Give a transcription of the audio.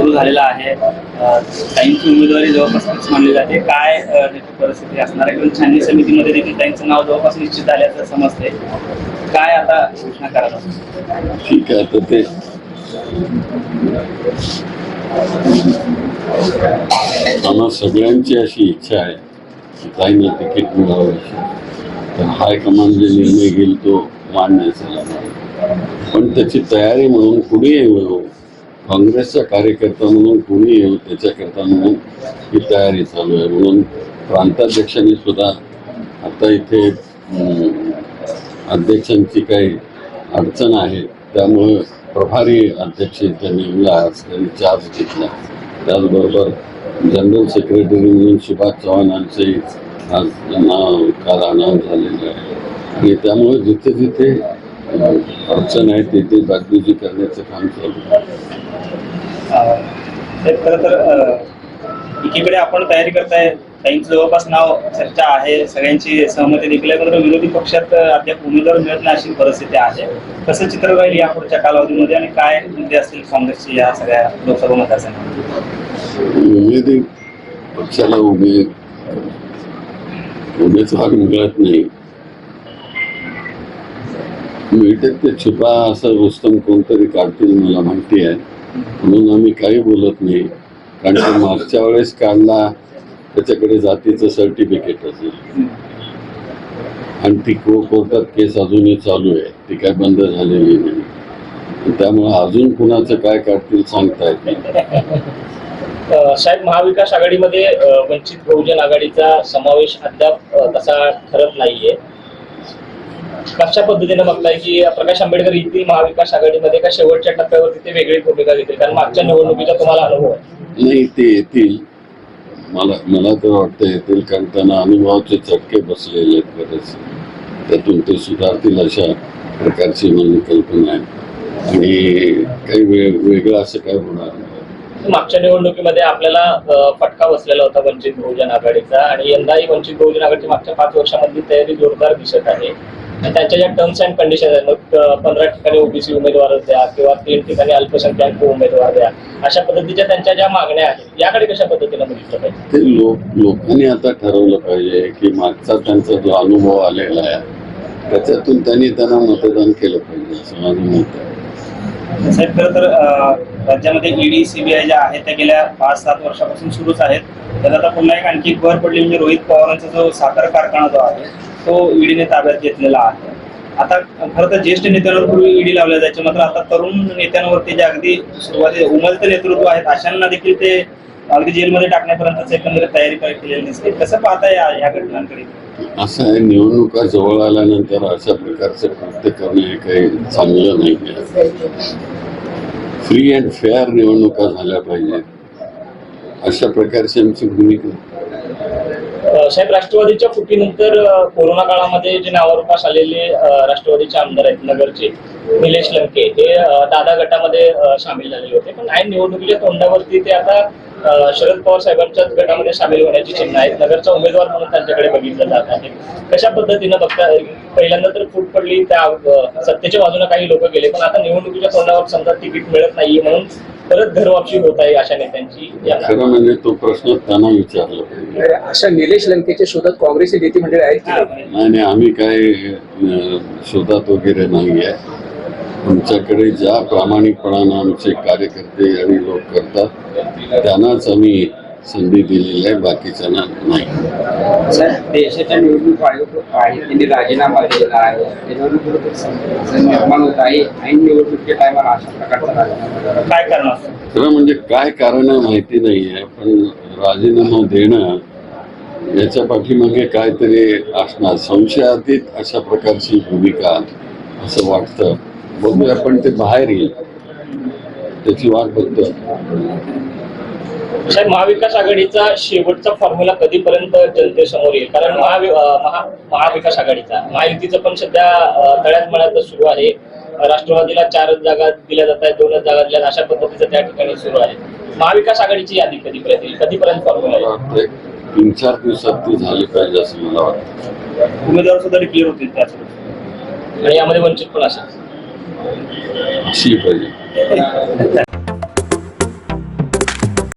सुरू झालेला आहे. अ, ताईंची उमेदवारी जवळपास फिक्स मानली जाते. काय त्याची नेमकी परिस्थिती असणार आहे? किंवा छाननी समितीमध्ये देखील ताईंचं नाव जवळपास निश्चित झाल्याचं समजते. काय आता घोषणा करायला ठीक आहे तर ते आम्हा सगळ्यांची अशी इच्छा आहे की ताईंना तिकीट मिळावं. तर हायकमांड जे निर्णय घेईल तो मान्य झाला पण त्याची तयारी म्हणून पुढे येऊ काँग्रेसचा कार्यकर्ता म्हणून कोणी येऊ त्याच्याकरता म्हणून ही तयारी चालू आहे. म्हणून प्रांताध्यक्षांनी सुद्धा आता इथे अध्यक्षांची काही अडचण आहे त्यामुळे प्रभारी अध्यक्ष इथे नेमला आज त्यांनी चार्ज घेतला त्याचबरोबर जनरल सेक्रेटरी म्हणून सुभाष चव्हाणांचंही आज नाव काल अनाव झालेलं आहे. आणि त्यामुळे जिथे जिथे अडचण आहे तिथे जागृती करण्याचं काम चालू तर खरं तर एकीकडे आपण तयारी करताय ताईंचं जवळपास नाव चर्चा आहे सगळ्यांची सहमती देखील आहे मात्र विरोधी पक्षात अद्याप उमेदवार मिळत नाही अशी परिस्थिती आहे. कसं चित्र राहील या पुढच्या कालावधीमध्ये आणि काय मुद्दे असतील काँग्रेसचे या सगळ्या लोकसभा मतदारसंघात उमेदी पक्षाला उमेद उमेदवार मिळत नाही. मिळतात ते. छुपा असं रुस्तम कोणतरी काढतील मला माहिती आहे. म्हणून आम्ही काही बोलत नाही. कारण तो मागच्या वेळेस काढला त्याच्याकडे जातीचं सर्टिफिकेट असेल. आणि ती को कोर्टात केस अजूनही चालू आहे. ती काय बंद झालेली नाही. त्यामुळे अजून कुणाचं काय काढतील सांगता येत नाही. साहेब महाविकास आघाडीमध्ये वंचित बहुजन आघाडीचा समावेश अद्याप तसा ठरत नाहीये. कशा पद्धतीने बघताय की प्रकाश आंबेडकर येथील महाविकास आघाडीमध्ये का शेवटच्या टप्प्यावरती ते वेगळी भूमिका घेतील? कारण मागच्या निवडणुकीचा तुम्हाला अनुभव आहे. नाही ते येतील. मला मला तर वाटतं येतील कारण त्यांना अनुभवाचे चटके बसलेले आहेत त्यातून ते सुधारतील अशा प्रकारची माझी कल्पना आहे. आणि काही वे वेगळं असं काय होणार नाही. मागच्या निवडणुकीमध्ये आपल्याला फटका बसलेला होता वंचित बहुजन आघाडीचा. आणि यंदाही वंचित बहुजन आघाडीची मागच्या पाच वर्षामधली तयारी जोरदार दिसत आहे. त्यांच्या ज्या टर्म्स अँड कंडिशन आहेत मग पंधरा ठिकाणी ओबीसी उमेदवार द्या किंवा तीन ठिकाणी अल्पसंख्याक उमेदवार द्या अशा पद्धतीच्या त्यांच्या ज्या मागण्या आहेत याकडे कशा पद्धतीने बघितलं पाहिजे ते लोक लोकांनी आता ठरवलं पाहिजे की मागचा त्यांचा जो अनुभव आलेला आहे त्याच्यातून त्यांनी त्यांना मतदान केलं पाहिजे असं माझं मत आहे. साहेब खरं तर राज्यामध्ये ईडी सीबीआय ज्या आहेत त्या गेल्या पाच सात वर्षापासून सुरूच आहेत. त्यात आता पुन्हा एक आणखी भर पडली म्हणजे रोहित पवारांचा जो साखर कारखाना जो आहे तो ईडीने ताब्यात घेतलेला आहे. आता खरं तर ज्येष्ठ नेत्यांवर पूर्वी ईडी लावल्या जायचे मात्र आता तरुण नेत्यांवरती जे अगदी सुरुवाती उमलतं नेतृत्व आहेत अशांना देखील ते अगदी जेलमध्ये टाकण्यापर्यंतच एकंदरीत तयारी केलेली दिसते. कसं पाहताय या या घटनांकडे? असं आहे निवडणुका जवळ आल्यानंतर अशा प्रकारचे कृत्य करणे हे काही चांगलं नाही फ्री अँड फेअर निवडणुका झाल्या पाहिजेत. अशा प्रकारची आमची भूमिका. साहेब राष्ट्रवादीच्या फुटीनंतर कोरोना काळामध्ये जे नावारूपास आलेले राष्ट्रवादीचे आमदार आहेत नगरचे निलेश लंके हे दादा गटामध्ये सामील झालेले होते. पण ऐन निवडणुकीच्या तोंडावरती ते आता शरद पवार साहेबांच्याच गटामध्ये सामील होण्याची चिन्ह आहेत. नगरचा उमेदवार म्हणून त्यांच्याकडे बघितलं जात आहे. कशा पद्धतीनं बघता पहिल्यांदा तर फूट पडली त्या सत्तेच्या बाजूने काही लोक गेले पण आता निवडणुकीच्या तोंडावर समजा तिकीट मिळत नाहीये म्हणून परत घरवापशी होत आहे अशा नेत्यांची खरं म्हणजे तो प्रश्न त्यांना विचारला अशा निलेश लंकेच्या शोधात काँग्रेसची नेते मंडळी आहेत की नाही? आम्ही काय शोधात वगैरे नाही आहे आमच्याकडे ज्या प्रामाणिकपणानं आमचे कार्यकर्ते आणि लोक करतात त्यांनाच आम्ही संधी दिलेली आहे बाकीच्यांना नाही. देशाच्या निवडणूक आयोग आहे त्यांनी राजीनामा दिलेला आहे. निर्माण होत आहे ऐन निवडणुकीच्या टायमाला अशा प्रकारचा राजीनामा काय करणार? खरं म्हणजे काय कारण आहे माहिती नाही आहे पण राजीनामा देणं याच्या पाठीमागे काहीतरी असणार. संशयातीत अशा प्रकारची भूमिका असं वाटतं. बघूया पण ते बाहेर येईल. त्याची वाट बघतो साहेब महाविकास आघाडीचा शेवटचा फॉर्म्युला कधीपर्यंत जनतेसमोर येईल? कारण महा महाविकास आघाडीचा. महायुतीचं पण सध्या तळ्यात मळ्यात सुरू आहे. राष्ट्रवादीला चारच जागा दिल्या जात आहेत दोनच जागा दिल्या अशा पद्धतीचं त्या ठिकाणी सुरू आहे. महाविकास आघाडीची यादी कधीपर्यंत येईल? कधीपर्यंत फॉर्म्युला येईल? तीन चार दिवसात ती झाली पाहिजे असं मला वाटतं. उमेदवार सुद्धा क्लिअर होतील त्याच आणि यामध्ये वंचित पण असेल. असली पाहिजे